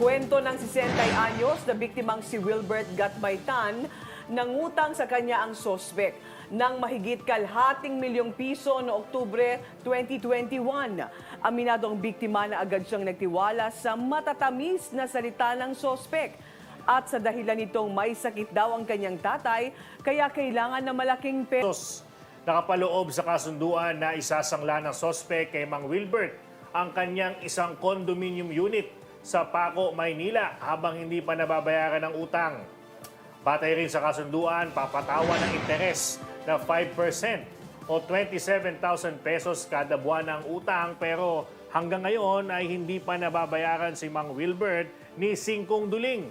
Kwento ng 60 anyos na biktimang si Wilbert Gatbaytan, nangutang sa kanya ang sospek ng mahigit kalhating milyong piso no Oktubre 2021. Aminado ang biktima na agad siyang nagtiwala sa matatamis na salita ng sospek. At sa dahilan nitong may sakit daw ang kanyang tatay, kaya kailangan ng malaking pera. Tos, nakapaloob sa kasunduan na isasangla ng sospek kay Mang Wilbert ang kanyang isang condominium unit sa Paco, Maynila habang hindi pa nababayaran ng utang. Batay rin sa kasunduan, papatawan ng interes na 5% o 27,000 pesos kada buwan ang utang pero hanggang ngayon ay hindi pa nababayaran si Mang Wilbert ni Singkong Duling.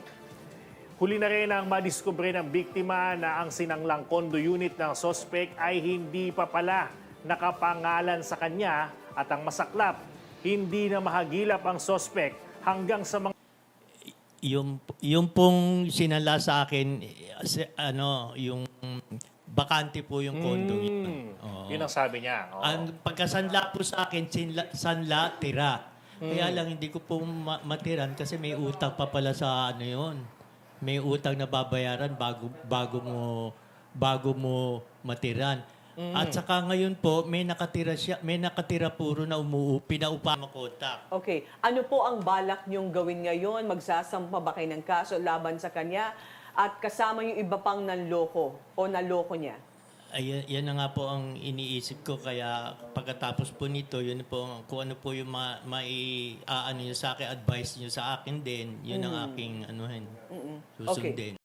Huli na rin ang madiskubre ng biktima na ang sinanglang condo unit ng sospek ay hindi pa pala nakapangalan sa kanya at ang masaklap, hindi na mahagilap ang sospek hanggang sa mga yung yung pong sinala sa akin si- ano yung bakante po yung condo niya. Oo. Yun ang sabi niya. Oo. Ang pagkasanla po sa akin sinla, sanla tira. Kaya lang hindi ko po ma- matiran kasi may utang pa pala sa ano yun. May utang na babayaran bago bago mo bago mo matiran. At saka ngayon po may nakatira siya, may nakatira puro na umuupi pinaupa makontak. Okay, ano po ang balak niyong gawin ngayon? Magsasampa ba kayo ng kaso laban sa kanya? At kasama yung iba pang nanloko o naloko niya? Ayan, yan na nga po ang iniisip ko kaya pagkatapos po nito, yun po kung ano po yung ma, mai aano niyo sa akin, advice niyo sa akin din, yun ang aking anuhin. Susundin.